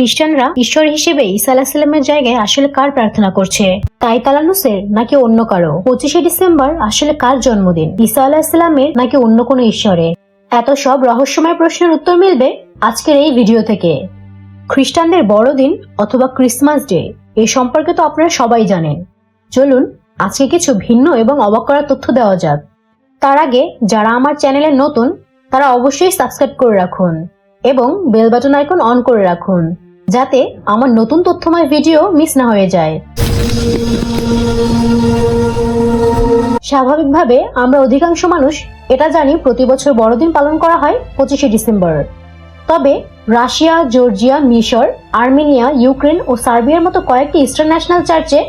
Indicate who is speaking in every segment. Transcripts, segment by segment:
Speaker 1: খ্রিস্টানরা ঈশ্বর হিসেবে ঈসা আলাহিসাল্লামের জায়গায় আসলে কার প্রার্থনা করছে? তাই তালানুসের নাকি অন্য কারও? পঁচিশে ডিসেম্বর আসলে কার জন্মদিন? ঈসা আলাহিসাল্লামের নাকি অন্য কোনো ঈশ্বরের এত সব রহস্যময় প্রশ্নের উত্তর মিলবে আজকের এই ভিডিও থেকে। খ্রিস্টানদের বড়দিন অথবা ক্রিসমাস ডে এই সম্পর্কে তো আপনারা সবাই জানেন। চলুন আজকে কিছু ভিন্ন এবং অবাক করার তথ্য দেওয়া যাক। তার আগে যারা আমার চ্যানেলে নতুন, তারা অবশ্যই সাবস্ক্রাইব করে রাখুন এবং বেল বাটন আইকন অন করে রাখুন। যাতে আমার নতুন তথ্যময় ভিডিও মিস না হয়ে যায়। স্বাভাবিকভাবে আমরা অধিকাংশ মানুষ এটা জানি প্রতি বছর বড়দিন পালন করা হয় পঁচিশে ডিসেম্বর। তবে রাশিয়া, জর্জিয়া, মিশর, আর্মেনিয়া, ইউক্রেন ও সার্বিয়ার মতো কয়েকটি ইস্টার্ন ন্যাশনাল চার্চে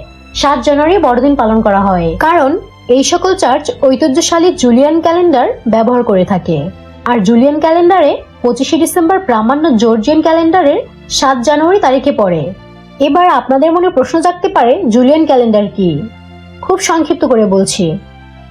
Speaker 1: সাত জানুয়ারি বড়দিন পালন করা হয়। কারণ এই সকল চার্চ ঐতিহ্যশালী জুলিয়ান ক্যালেন্ডার ব্যবহার করে থাকে। আর জুলিয়ান ক্যালেন্ডারে পঁচিশে ডিসেম্বর প্রামাণ্য জর্জিয়ান ক্যালেন্ডারের সাত জানুয়ারি তারিখে পড়ে। এবার আপনাদের মনে প্রশ্ন জাগতে পারে, জুলিয়ান ক্যালেন্ডার কি? খুব সংক্ষিপ্ত করে বলছি।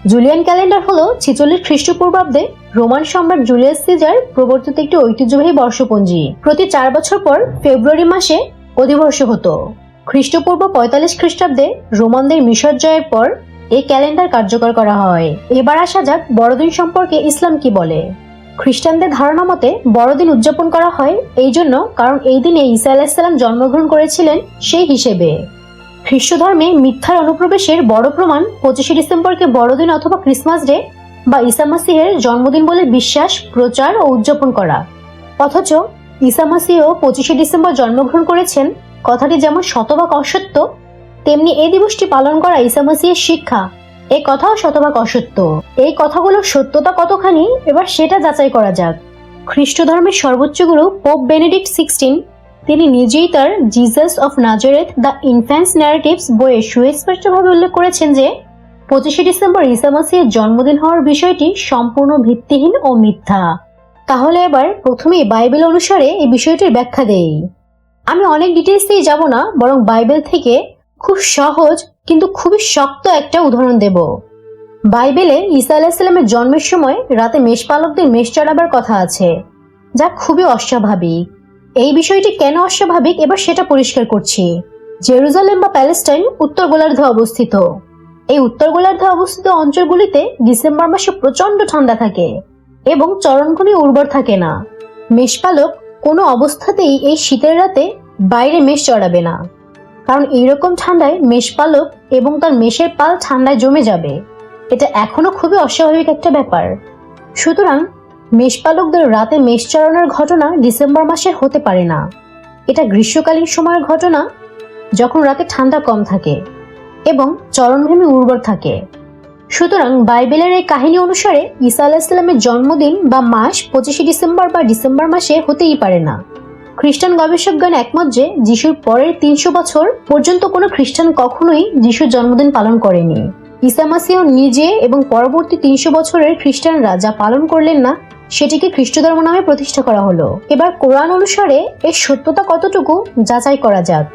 Speaker 1: জুলিয়ান ক্যালেন্ডার হলো ছিচল্লিশ খ্রিস্টপূর্বাব্দে রোমান সম্রাট জুলিয়াস সিজার প্রবর্তিত একটি ঐতিহ্যবাহী বর্ষপঞ্জি। প্রতি চার বছর পর ফেব্রুয়ারি মাসে অধিবর্ষ হতো। খ্রিস্টপূর্ব পঁয়তাল্লিশ খ্রিস্টাব্দে রোমানদের মিশর জয়ের পর এই ক্যালেন্ডার কার্যকর করা হয়। এবার আসা যাক বড়দিন সম্পর্কে ইসলাম কি বলে। খ্রিস্টানদের ধারণা মতে বড়দিন উদযাপন করা হয় এই জন্য কারণ এই দিনে ঈসা আলাহিসাল্লাম জন্মগ্রহণ করেছিলেন সেই হিসেবে। খ্রিস্ট ধর্মে মিথ্যার অনুপ্রবেশের বড় প্রমাণ পঁচিশে ডিসেম্বরকে বড়দিন অথবা ক্রিসমাস ডে বা ঈসা মাসিহের জন্মদিন বলে বিশ্বাস, প্রচার ও উদযাপন করা। অথচ ঈসা মাসিও পঁচিশে ডিসেম্বর জন্মগ্রহণ করেছেন, কথাটি যেমন শতভাগ অসত্য, তেমনি এই দিবসটি পালন করা ঈসা মাসিহের শিক্ষা। এই কথাও শতভাগ অসত্য। এই কথাগুলোর সত্যতা কতখানি, এবার সেটা যাচাই করা যাক। খ্রিস্ট ধর্মের সর্বোচ্চ গুরু পোপ বেনেডিক্ট সিক্সটিন, তিনি নিজেই তার Jesus of Nazareth the infancy narratives বইয়ে সুস্পষ্টভাবে উল্লেখ করেছেন যে, পঁচিশে ডিসেম্বর ঈসা মাসিহের জন্মদিন হওয়ার বিষয়টি সম্পূর্ণ ভিত্তিহীন ও মিথ্যা। তাহলে এবার প্রথমেই বাইবেল অনুসারে এই বিষয়টির ব্যাখ্যা দেই। আমি অনেক ডিটেলসেই যাব না, বরং বাইবেল থেকে খুব সহজ, কিন্তু খুবই শক্ত একটা উদাহরণ দেব। বাইবেলে ঈসা আলাহিসাল্লামের জন্মের সময় রাতে মেষপালকদের মেষ চড়াবার কথা আছে, যা খুবই অস্বাভাবিক। এই বিষয়টি কেন অস্বাভাবিক? এবার সেটা পরিষ্কার করছি। জেরুজালেম বা প্যালেস্টাইন উত্তর গোলার্ধে অবস্থিত। এই উত্তর গোলার্ধে অবস্থিত অঞ্চলগুলিতে ডিসেম্বর মাসে প্রচণ্ড ঠান্ডা থাকে এবং চরণভূমি উর্বর থাকে না। মেষপালক কোনো অবস্থাতেই এই শীতের রাতে বাইরে মেষ চড়াবে না। কারণ এইরকম ঠান্ডায় মেষপালক এবং তার মেষের পাল ঠান্ডায় জমে যাবে। এটা এখনও খুবই অস্বাভাবিক একটা ব্যাপার। সুতরাং মেষপালকদের রাতে মেষ চড়ানোর ঘটনা ডিসেম্বর মাসের হতে পারে না। এটা গ্রীষ্মকালীন সময়ের ঘটনা, যখন রাতে ঠান্ডা কম থাকে এবং চরণভূমি উর্বর থাকে। সুতরাং বাইবেলের এই কাহিনী অনুসারে ঈসা আলাহিসাল্লামের জন্মদিন বা মাস পঁচিশে ডিসেম্বর বা ডিসেম্বর মাসে হতেই পারে না। খ্রিস্টান গবেষকগণ একমত যে যিশুর পরের তিনশো বছর পর্যন্ত কোনো খ্রিস্টান কখনোই যিশুর জন্মদিন পালন করেনি। ঈসা মাসিও নিজে এবং পরবর্তী তিনশো বছরের খ্রিস্টানরা যা পালন করলেন না, সেটিকে খ্রিস্ট ধর্ম নামে প্রতিষ্ঠা করা হলো। এবার কোরআন অনুসারে এর সত্যতা কতটুকু যাচাই করা যাক।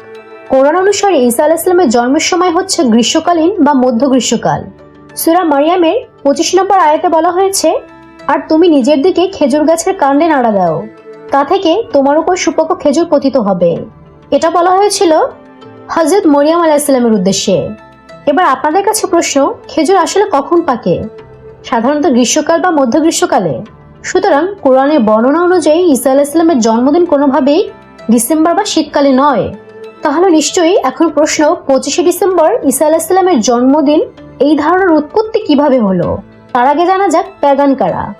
Speaker 1: কোরআন অনুসারে ঈসা আলাহিসাল্লামের জন্মের সময় হচ্ছে গ্রীষ্মকালীন বা মধ্য গ্রীষ্মকাল সুরা মারিয়ামের পঁচিশ নম্বর আয়াতে বলা হয়েছে, আর তুমি নিজের দিকে খেজুর গাছের কাণ্ডে নাড়া দাও। তা থেকে তোমার উপর সুপক্ষ খেজুর পতিত হবে। এটা বলা হয়েছিল হজরত মরিয়াম আলাহিসাল্লামের উদ্দেশ্যে। এবার আপনাদের কাছে প্রশ্ন, খেজুর আসলে কখন পাকে? সাধারণত গ্রীষ্মকাল বা মধ্য গ্রীষ্মকালে সুতরাং কোরআনের বর্ণনা অনুযায়ী ঈসা আলাহিসাল্লামের জন্মদিন কোনোভাবেই ডিসেম্বর বা শীতকালে নয়। তাহলে নিশ্চয়ই এখন প্রশ্ন, পঁচিশে ডিসেম্বর ঈসা আলাহিসাল্লামের জন্মদিন এই ধারণার উৎপত্তি কীভাবে হলো? তার আগে জানা যাক প্যাগান কারা।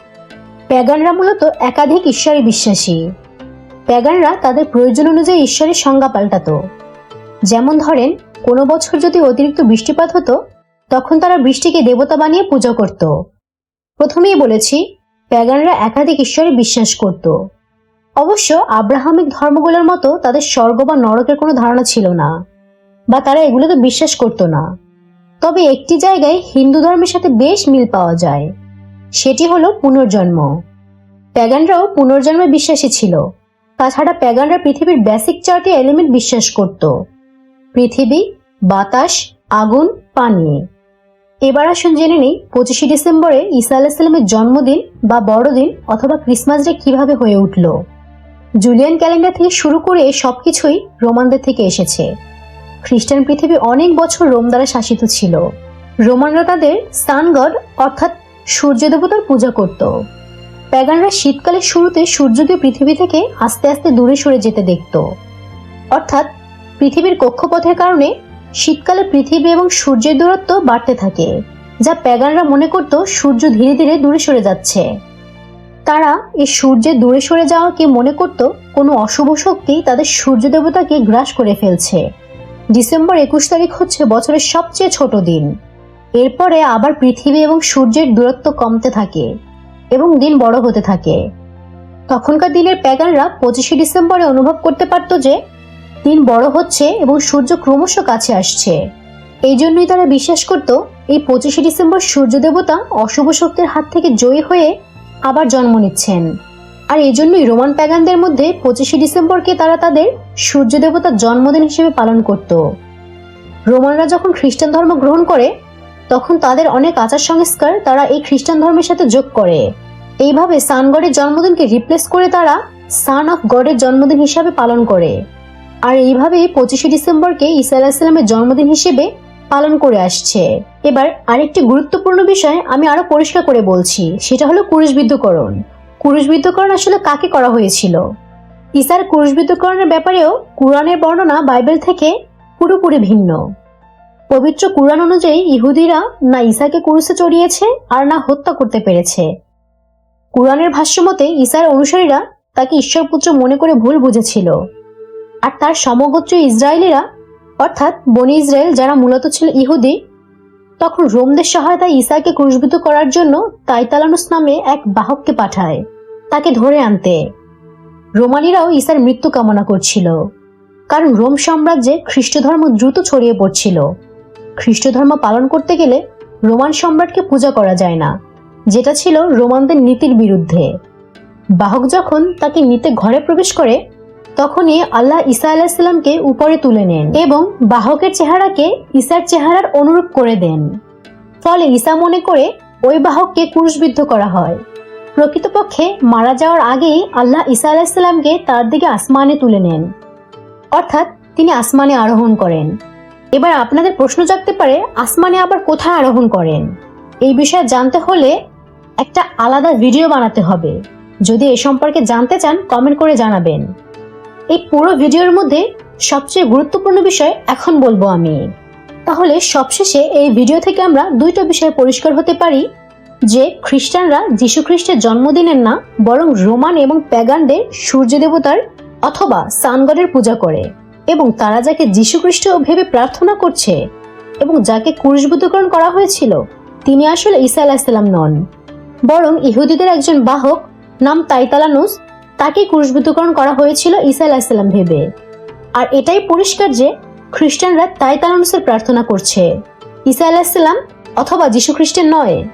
Speaker 1: প্যাগানরা মূলত একাধিক ঈশ্বরে বিশ্বাসী। প্যাগানরা তাদের প্রয়োজন অনুযায়ী ঈশ্বরের সংজ্ঞা পাল্টাতো। যেমন ধরেন, কোনো বছর যদি অতিরিক্ত বৃষ্টিপাত হতো, তখন তারা বৃষ্টিকে দেবতা বানিয়ে পূজা করত। প্রথমেই বলেছি, প্যাগানরা একাধিক ঈশ্বরে বিশ্বাস করত। অবশ্য আব্রাহামিক ধর্মগুলোর মতো তাদের স্বর্গ বা নরকের কোনো ধারণা ছিল না, বা তারা এগুলোকে বিশ্বাস করত না। তবে একটি জায়গায় হিন্দু ধর্মের সাথে বেশ মিল পাওয়া যায়। সেটি হলো পুনর্জন্ম। প্যাগানরাও পুনর্জন্মে বিশ্বাসী ছিল। তাছাড়া প্যাগানরা পৃথিবীর বেসিক চারটি এলিমেন্ট বিশ্বাস করত। পৃথিবী, বাতাস, আগুন, পানি। এবার আসুন জেনে নেই, পঁচিশে ডিসেম্বরে ঈসা আলাহিসাল্লামের জন্মদিন বা বড়দিন অথবা ক্রিসমাস ডে কীভাবে হয়ে উঠল। জুলিয়ান ক্যালেন্ডার থেকে শুরু করে সবকিছুই রোমানদের থেকে এসেছে। খ্রিস্টান পৃথিবী অনেক বছর রোম দ্বারা শাসিত ছিল। রোমানরা তাদের সানগড অর্থাৎ সূর্য দেবতার পূজা করত। প্যাগানরা শীতকালের শুরুতে সূর্যকে পৃথিবী থেকে আস্তে আস্তে দূরে সরে যেতে দেখত। অর্থাৎ পৃথিবীর কক্ষপথের কারণে শীতকালে পৃথিবী এবং সূর্যের দূরত্ব বাড়তে থাকে, যা প্যাগানরা মনে করত সূর্য ধীরে ধীরে দূরে সরে যাচ্ছে। তারা এই সূর্যের দূরে সরে যাওয়াকে মনে করত কোনো অশুভ শক্তি তাদের সূর্য দেবতাকে গ্রাস করে ফেলছে। ডিসেম্বর একুশ তারিখ হচ্ছে বছরের সবচেয়ে ছোট দিন। এরপরে আবার পৃথিবী এবং সূর্যের দূরত্ব কমতে থাকে এবং দিন বড় হতে থাকে। তখনকার দিনের প্যাগানরা পঁচিশে ডিসেম্বরে অনুভব করতে পারত যে দিন বড় হচ্ছে এবং সূর্য ক্রমশ কাছে আসছে। এই জন্যই তারা বিশ্বাস করত, এই পঁচিশে ডিসেম্বর সূর্য দেবতা অশুভ শক্তির হাত থেকে জয়ী হয়ে আবার জন্ম নিচ্ছেন। আর এই জন্যই রোমান প্যাগানদের মধ্যে পঁচিশে ডিসেম্বরকে তারা তাদের সূর্য দেবতার জন্মদিন হিসেবে পালন করত। রোমানরা যখন খ্রিস্টান ধর্ম গ্রহণ করে তখন তাদের অনেক আচার সংস্কার তারা এই খ্রিস্টান ধর্মের সাথে যোগ করে। এইভাবে সান গডের জন্মদিনকে রিপ্লেস করে তারা সান অফ গডের জন্মদিন হিসাবে পালন করে। আর এইভাবে পঁচিশে ডিসেম্বরকে ঈসা আলাহিসাল্লামের জন্মদিন হিসেবে পালন করে আসছে। এবার আরেকটি গুরুত্বপূর্ণ বিষয় আমি আরও পরিষ্কার করে বলছি, সেটা হলো কুরুশবিদ্ধকরণ কুরুশবিদ্ধকরণ আসলে কাকে করা হয়েছিল? ঈসার কুরুশবিদ্ধকরণের ব্যাপারেও কুরআনের বর্ণনা বাইবেল থেকে পুরোপুরি ভিন্ন। পবিত্র কুরআন অনুযায়ী ইহুদিরা না ঈসাকে কুরুসে চড়িয়েছে আর না হত্যা করতে পেরেছে। কুরআনের ভাষ্যমতে ঈসার অনুসারীরা তাকে ঈশ্বরপুত্র মনে করে ভুল বুঝেছিল। আর তার সমগোত্র ইসরায়েলিরা, অর্থাৎ বনি ইসরায়েল যারা মূলত ছিল ইহুদি, তখন রোমদের সহায়তায় ঈসাকে ক্রুশবিদ্ধ করার জন্য তাইতালানুস নামে এক বাহককে পাঠায় তাকে ধরে আনতে। রোমানিরাও ঈসার মৃত্যু কামনা করছিল, কারণ রোম সাম্রাজ্যে খ্রিস্ট ধর্ম দ্রুত ছড়িয়ে পড়ছিল। খ্রিস্ট ধর্ম পালন করতে গেলে রোমান সম্রাটকে পূজা করা যায় না, যেটা ছিল রোমানদের নীতির বিরুদ্ধে। বাহক যখন তাকে নিতে ঘরে প্রবেশ করে, তখনই আল্লাহ ঈসা আলাহিসাল্লামকে উপরে তুলে নেন এবং বাহকের চেহারাকে ঈসার চেহারার অনুরূপ করে দেন। ফলে ঈসা মনে করে ওই বাহককে ক্রুশবিদ্ধ করা হয়। প্রকৃতপক্ষে মারা যাওয়ার আগেই আল্লাহ ঈসা আলাহিসাল্লামকে তার দিকে আসমানে তুলে নেন। অর্থাৎ তিনি আসমানে আরোহণ করেন। এবার আপনাদের প্রশ্ন জাগতে পারে, আসমানে আবার কোথায় আরোহণ করেন? এই বিষয়ে জানতে হলে একটা আলাদা ভিডিও বানাতে হবে। যদি এ সম্পর্কে জানতে চান কমেন্ট করে জানাবেন। এই পুরো ভিডিওর মধ্যে সবচেয়ে গুরুত্বপূর্ণ বিষয় এখন বলব আমি। তাহলে সবশেষে এই ভিডিও থেকে আমরা দুইটা বিষয় পরিষ্কার হতে পারি, যে খ্রিস্টানরা যীশু খ্রিস্টের জন্মদিনের না, বরং রোমান এবং প্যাগানদের সূর্য দেবতার অথবা সানগডের পূজা করে। এবং তারা যাকে যীশু খ্রিস্ট ভেবে প্রার্থনা করছে এবং যাকে কুরুশবুদ্ধকরণ করা হয়েছিল, তিনি আসলে ঈসা আলাহিসাল্লাম নন। বরং ইহুদিদের একজন বাহক নাম তাইতালানুস, তাকে ক্রুশবিদ্ধকরণ করা হয়েছিল ঈসা আলাহিসাল্লাম ভেবে। আর এটাই পরিষ্কার যে খ্রিস্টানরা তাইতালানুসের প্রার্থনা করছে, ঈসা আলাহিসাল্লাম অথবা যীশু খ্রিস্টের নয়।